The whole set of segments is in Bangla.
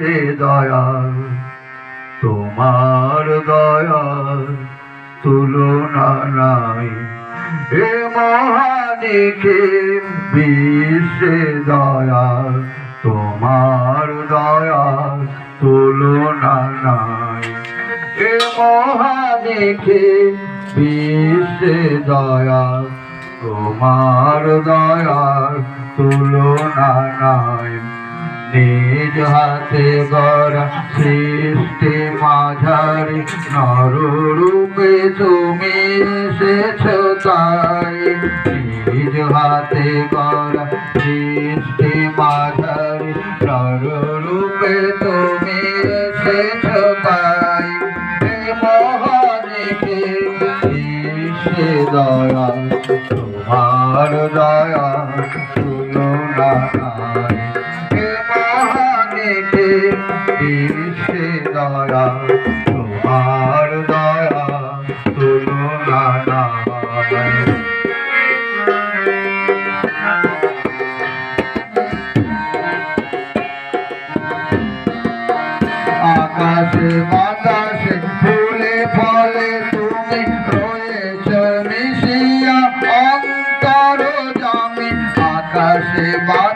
হে দয়াল, তোমার দয়াল তুলনা নাই। হে মহানিকে বিশ্বে দয়াল, তোমার দয়াল তুলনা নাই। হে মহানিকে বিশ্বে দয়াল, তোমার দয়াল তুলনা নাই। নিজ হাতে গড়া সৃষ্টি মাঝারি নররূপে তুমি এসেছ তাই। নিজ হাতে গড়া সৃষ্টি মাঝারি নররূপে তুমি এসেছ তাই। দয়া তোমার দয়া তুলনা মহানিকে বিশ্বে দয়া তোমার দয়া তুলনা নাই। আকাশে বাতাসে ফুলে ফলে তুমি রয়েছ মিশিয়া অন্তর জামি আকাশে বাতাসে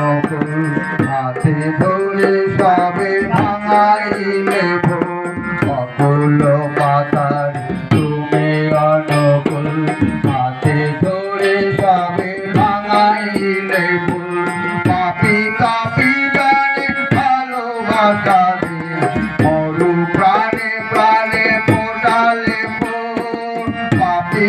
অনকুল হাতে ধরে সবে ভাঙাইলে ভুল অকুল পাতার তুমি অনকুল হাতে ধরে সবে ভাঙাইলে ভুল পাপি কাপি জানে ভালোবাসা মরু প্রাণে প্রাণে ফোটালে ফুল কাপি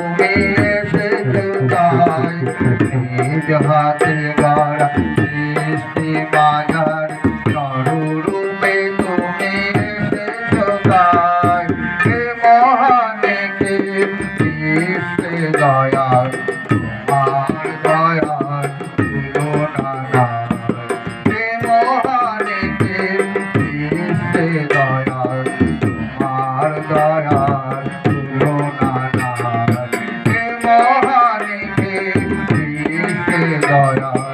হাতে গড়া সৃষ্টি মাঝারি নররূপে তুমি মহানেকে বিশ্বে দয়াল তোমার নাই